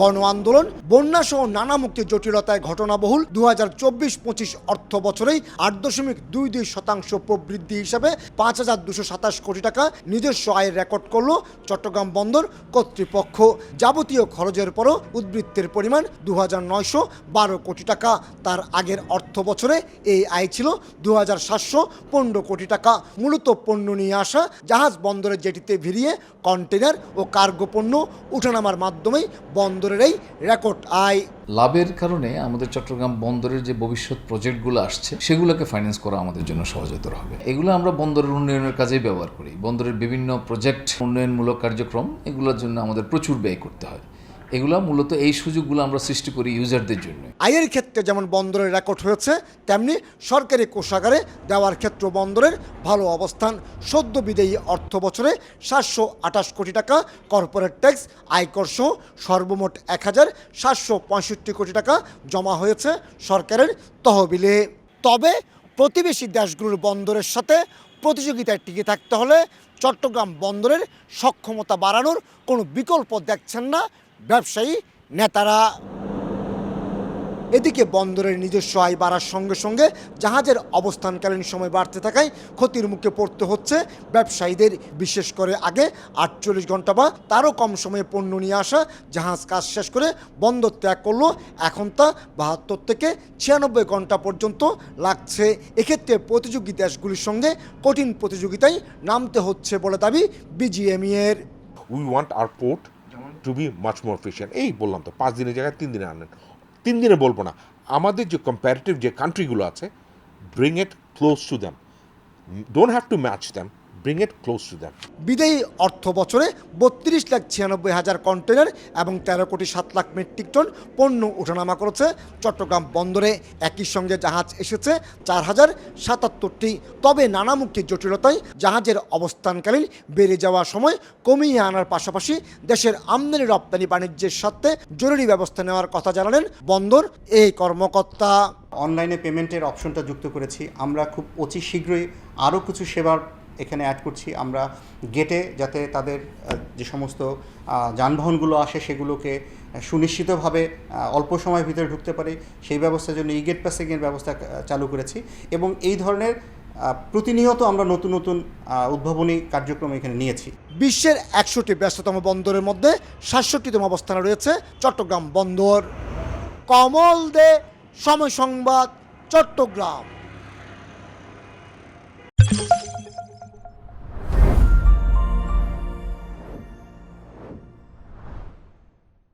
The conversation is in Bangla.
গণ আন্দোলন বন্যা সহ নানা মুক্তি জটিলতায় ঘটনাবহুল দু হাজার চব্বিশ পঁচিশ অর্থ বছরেই আট দশমিক দুই দুই শতাংশ প্রবৃদ্ধি হিসাবে পাঁচ হাজার দুশো সাতাশ কোটি টাকা নিজস্ব আয়ের রেকর্ড করল চট্টগ্রাম বন্দর কর্তৃপক্ষ। যাবতীয় খরচের পরও উদ্বৃত্তের পরিমাণ দু হাজার নয়শো বারো কোটি টাকা। তার আগের অর্থ বছরে এই আয় ছিল দু হাজার সাতশো পনেরো কোটি টাকা। মূলত পণ্য নিয়ে আসা, জাহাজ বন্দরের জেটিতে ভিড়িয়ে কন্টেনার ও কার্গো পণ্য উঠানামার মাধ্যমেই বন্দরের এই রেকর্ড আয় লাভের কারণে আমাদের চট্টগ্রাম বন্দরের যে ভবিষ্যৎ প্রজেক্টগুলো আসছে, সেগুলোকে ফাইন্যান্স করা আমাদের জন্য সহজতর হবে। এগুলো আমরা বন্দরের উন্নয়নের কাজেই ব্যবহার করি। বন্দরের বিভিন্ন প্রজেক্ট উন্নয়নমূলক কার্যক্রম, এগুলোর জন্য আমাদের প্রচুর ব্যয় করতে হয়। এগুলো মূলত এই সুযোগগুলো আমরা সৃষ্টি করি ইউজারদের জন্য। আয়ের ক্ষেত্রে যেমন বন্দরের রেকর্ড হয়েছে, তেমনি সরকারি কোষাগারে দেওয়ার ক্ষেত্রে বন্দরের ভালো অবস্থান। সদ্য বিদেয়ী অর্থ বছরে সাতশো আঠাশ কোটি টাকা, কর্পোরেট ট্যাক্স আয়কর সহ সর্বমোট এক হাজার সাতশো পঁয়ষট্টি কোটি টাকা জমা হয়েছে সরকারের তহবিলে। তবে প্রতিবেশী দেশগুলোর বন্দরের সাথে প্রতিযোগিতায় টিকে থাকতে হলে চট্টগ্রাম বন্দরের সক্ষমতা বাড়ানোর কোনো বিকল্প দেখছেন না ব্যবসায়ী, নেতারা। এদিকে বন্দরের নিজস্ব আয় বাড়ার সঙ্গে সঙ্গে জাহাজের অবস্থানকালীন সময় বাড়তে থাকায় ক্ষতির মুখে পড়তে হচ্ছে। ব্যবসায়ীদের বিশেষ করে আগে আটচল্লিশ ঘণ্টা বা তারও কম সময়ে পণ্য নিয়ে আসা। জাহাজ কাজ শেষ করে বন্দর ত্যাগ করল। এখন তা বাহাত্তর থেকে ছিয়ানব্বই ঘণ্টা পর্যন্ত লাগছে। এক্ষেত্রে প্রতিযোগী দেশগুলির সঙ্গে কঠিন প্রতিযোগিতায় নামতে হচ্ছে বলে দাবি বিজিএমই এর we want our port to be much more efficient এই বললাম তো, পাঁচ দিনের জায়গায় তিন দিনে আনেন তিন দিনে বলব না, আমাদের যে কম্প্যারেটিভ যে কান্ট্রিগুলো আছে bring it close to them don't have to match them bring it close to them বিদেয়ী অর্থ বছরে বত্রিশ লাখ ছিয়ানব্বই হাজার কন্টেনার এবং তেরো কোটি সাত লাখ মেট্রিক টন পণ্য ওঠানামা করেছে চট্টগ্রাম বন্দরে। একই সঙ্গে জাহাজ এসেছে চার হাজার সাতাত্তরটি। তবে নানামুখী জটিলতায় জাহাজের অবস্থানকালীন বেড়ে যাওয়া সময় কমিয়ে আনার পাশাপাশি দেশের আমদানি রপ্তানি বাণিজ্যের স্বার্থে জরুরি ব্যবস্থা নেওয়ার কথা জানালেন বন্দর এই কর্মকর্তা। অনলাইনে পেমেন্টের অপশনটা যুক্ত করেছি। আমরা খুব অতি শীঘ্রই আরও কিছু সেবার এখানে অ্যাড করছি। আমরা গেটে যাতে তাদের যে সমস্ত যানবাহনগুলো আসে সেগুলোকে সুনিশ্চিতভাবে অল্প সময়ের ভিতরে ঢুকতে পারে। সেই ব্যবস্থার জন্য ই গেট পাসিংয়ের ব্যবস্থা চালু করেছি। এবং এই ধরনের প্রতিনিয়ত আমরা নতুন নতুন উদ্ভাবনী কার্যক্রম এখানে নিয়েছি। বিশ্বের একশোটি ব্যস্ততম বন্দরের মধ্যে সাতষট্টিতম অবস্থানে রয়েছে চট্টগ্রাম বন্দর। কমল দে, সময় সংবাদ, চট্টগ্রাম।